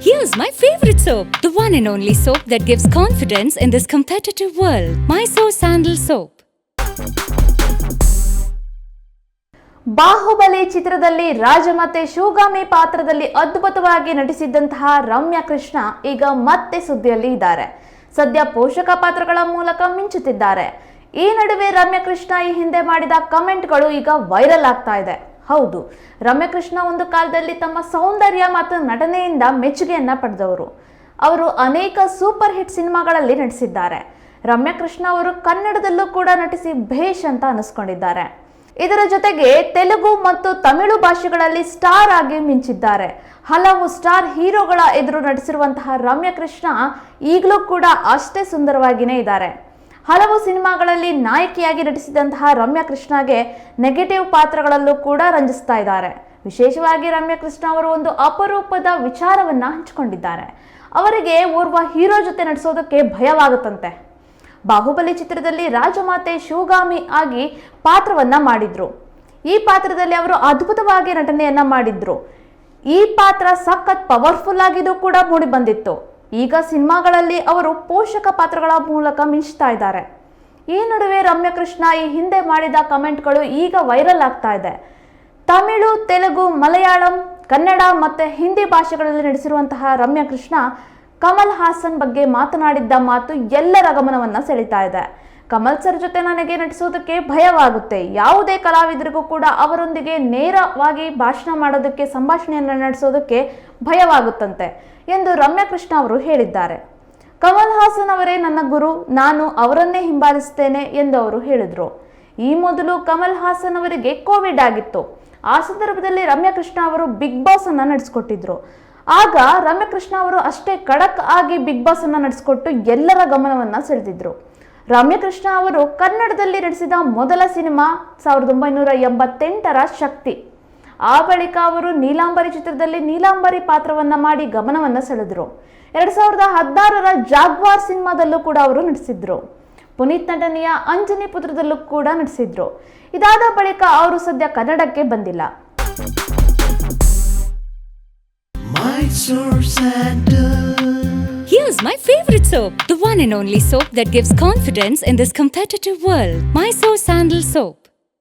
Here's my favorite soap, the one and only soap that gives confidence in this competitive world. Mysore Sandal Soap. Bahubali ಚಿತ್ರದಲ್ಲಿ ರಾಜಮಾತೆ ಶಿವಗಾಮಿ ಪಾತ್ರದಲ್ಲಿ ಅದ್ಭುತವಾಗಿ ನಟಿಸಿದ್ದಂತಹ ರಮ್ಯಾ ಕೃಷ್ಣ ಈಗ ಮತ್ತೆ ಸುದ್ದಿಯಲ್ಲಿ ಇದ್ದಾರೆ ಸದ್ಯ ಪೋಷಕ ಪಾತ್ರಗಳ ಮೂಲಕ ಮಿಂಚುತ್ತಿದ್ದಾರೆ ಈ ನಡುವೆ ರಮ್ಯಾ ಕೃಷ್ಣ ಈ ಹಿಂದೆ ಮಾಡಿದ ಕಮೆಂಟ್ಗಳು ಈಗ ವೈರಲ್ ಆಗ್ತಾ ಇದೆ ಹೌದು. ರಮ್ಯಕೃಷ್ಣ ಒಂದು ಕಾಲದಲ್ಲಿ ತಮ್ಮ ಸೌಂದರ್ಯ ಮತ್ತು ನಟನೆಯಿಂದ ಮೆಚ್ಚುಗೆಯನ್ನ ಪಡೆದವರು. ಅವರು ಅನೇಕ ಸೂಪರ್ ಹಿಟ್ ಸಿನಿಮಾಗಳಲ್ಲಿ ನಟಿಸಿದ್ದಾರೆ. ರಮ್ಯಕೃಷ್ಣ ಅವರು ಕನ್ನಡದಲ್ಲೂ ಕೂಡ ನಟಿಸಿ ಭೇಷ್ ಅಂತ ಅನಿಸ್ಕೊಂಡಿದ್ದಾರೆ. ಇದರ ಜೊತೆಗೆ ತೆಲುಗು ಮತ್ತು ತಮಿಳು ಭಾಷೆಗಳಲ್ಲಿ ಸ್ಟಾರ್ ಆಗಿ ಮಿಂಚಿದ್ದಾರೆ. ಹಲವು ಸ್ಟಾರ್ ಹೀರೋಗಳ ಎದುರು ನಟಿಸಿರುವಂತಹ ರಮ್ಯಕೃಷ್ಣ ಈಗಲೂ ಕೂಡ ಅಷ್ಟೇ ಸುಂದರವಾಗಿಯೇ ಇದ್ದಾರೆ. ಹಲವು ಸಿನಿಮಾಗಳಲ್ಲಿ ನಾಯಕಿಯಾಗಿ ನಟಿಸಿದಂತಹ ರಮ್ಯಾ ಕೃಷ್ಣಗೆ ನೆಗೆಟಿವ್ ಪಾತ್ರಗಳಲ್ಲೂ ಕೂಡ ರಂಜಿಸ್ತಾ ಇದ್ದಾರೆ. ವಿಶೇಷವಾಗಿ ರಮ್ಯಾ ಕೃಷ್ಣ ಅವರು ಒಂದು ಅಪರೂಪದ ವಿಚಾರವನ್ನ ಹಂಚಿಕೊಂಡಿದ್ದಾರೆ. ಅವರಿಗೆ ಓರ್ವ ಹೀರೋ ಜೊತೆ ನಟಿಸೋದಕ್ಕೆ ಭಯವಾಗುತ್ತಂತೆ. ಬಾಹುಬಲಿ ಚಿತ್ರದಲ್ಲಿ ರಾಜಮಾತೆ ಶಿವಗಾಮಿ ಆಗಿ ಪಾತ್ರವನ್ನ ಮಾಡಿದ್ರು. ಈ ಪಾತ್ರದಲ್ಲಿ ಅವರು ಅದ್ಭುತವಾಗಿ ನಟನೆಯನ್ನ ಮಾಡಿದ್ರು. ಈ ಪಾತ್ರ ಸಖತ್ ಪವರ್ಫುಲ್ ಆಗಿದ್ದು ಕೂಡ ಮೂಡಿ ಬಂದಿತ್ತು ಈಗ ಸಿನಿಮಾಗಳಲ್ಲಿ ಅವರು ಪೋಷಕ ಪಾತ್ರಗಳ ಮೂಲಕ ಮಿಂಚ್ತಾ ಇದ್ದಾರೆ. ಈ ನಡುವೆ ರಮ್ಯಾ ಕೃಷ್ಣ ಈ ಹಿಂದೆ ಮಾಡಿದ ಕಮೆಂಟ್ಗಳು ಈಗ ವೈರಲ್ ಆಗ್ತಾ ಇದೆ. ತಮಿಳು, ತೆಲುಗು, ಮಲಯಾಳಂ, ಕನ್ನಡ ಮತ್ತು ಹಿಂದಿ ಭಾಷೆಗಳಲ್ಲಿ ನಡೆಸಿರುವಂತಹ ರಮ್ಯಾ ಕೃಷ್ಣ ಕಮಲ್ ಹಾಸನ್ ಬಗ್ಗೆ ಮಾತನಾಡಿದ್ದ ಮಾತು ಎಲ್ಲರ ಗಮನವನ್ನು ಸೆಳೀತಾ ಇದೆ. ಕಮಲ್ ಸರ್ ಜೊತೆ ನನಗೆ ನಟಿಸೋದಕ್ಕೆ ಭಯವಾಗುತ್ತೆ. ಯಾವುದೇ ಕಲಾವಿದರಿಗೂ ಕೂಡ ಅವರೊಂದಿಗೆ ನೇರವಾಗಿ ಭಾಷಣ ಮಾಡೋದಕ್ಕೆ, ಸಂಭಾಷಣೆಯನ್ನು ನಡೆಸೋದಕ್ಕೆ ಭಯವಾಗುತ್ತಂತೆ ಎಂದು ರಮ್ಯಾ ಕೃಷ್ಣ ಅವರು ಹೇಳಿದ್ದಾರೆ. ಕಮಲ್ ಹಾಸನ್ ಅವರೇ ನನ್ನ ಗುರು, ನಾನು ಅವರನ್ನೇ ಹಿಂಬಾಲಿಸ್ತೇನೆ ಎಂದು ಅವರು ಹೇಳಿದರು. ಈ ಮೊದಲು ಕಮಲ್ ಹಾಸನ್ ಅವರಿಗೆ ಕೋವಿಡ್ ಆಗಿತ್ತು. ಆ ಸಂದರ್ಭದಲ್ಲಿ ರಮ್ಯಾ ಕೃಷ್ಣ ಅವರು ಬಿಗ್ ಬಾಸ್ ಅನ್ನ ನಡೆಸಿಕೊಟ್ಟಿದ್ರು. ಆಗ ರಮ್ಯಕೃಷ್ಣ ಅವರು ಅಷ್ಟೇ ಖಡಕ್ ಆಗಿ ಬಿಗ್ ಬಾಸ್ ಅನ್ನ ನಡೆಸಿಕೊಟ್ಟು ಎಲ್ಲರ ಗಮನವನ್ನ ಸೆಳೆದಿದ್ರು. ರಮ್ಯಾ ಕೃಷ್ಣ ಅವರು ಕನ್ನಡದಲ್ಲಿ ನಡೆಸಿದ ಮೊದಲ ಸಿನಿಮಾ ಸಾವಿರದ ಒಂಬೈನೂರ ಎಂಬತ್ತೆಂಟರ ಶಕ್ತಿ. ಆ ಬಳಿಕ ಅವರು ನೀಲಾಂಬರಿ ಚಿತ್ರದಲ್ಲಿ ನೀಲಾಂಬರಿ ಪಾತ್ರವನ್ನ ಮಾಡಿ ಗಮನವನ್ನ ಸೆಳೆದರು. ಎರಡ್ ಸಾವಿರದ ಹದಿನಾರರ ಜಾಗ್ವಾರ್ ಸಿನಿಮಾದಲ್ಲೂ ಕೂಡ ಅವರು ನಟಿಸಿದ್ರು. ಪುನೀತ್ ನಟನೆಯ ಅಂಜನಿ ಪುತ್ರದಲ್ಲೂ ಕೂಡ ನಟಿಸಿದ್ರು. ಇದಾದ ಬಳಿಕ ಅವರು ಸದ್ಯ ಕನ್ನಡಕ್ಕೆ ಬಂದಿಲ್ಲ. Here's my favorite soap, the one and only soap that gives confidence in this competitive world. Mysore Sandal Soap.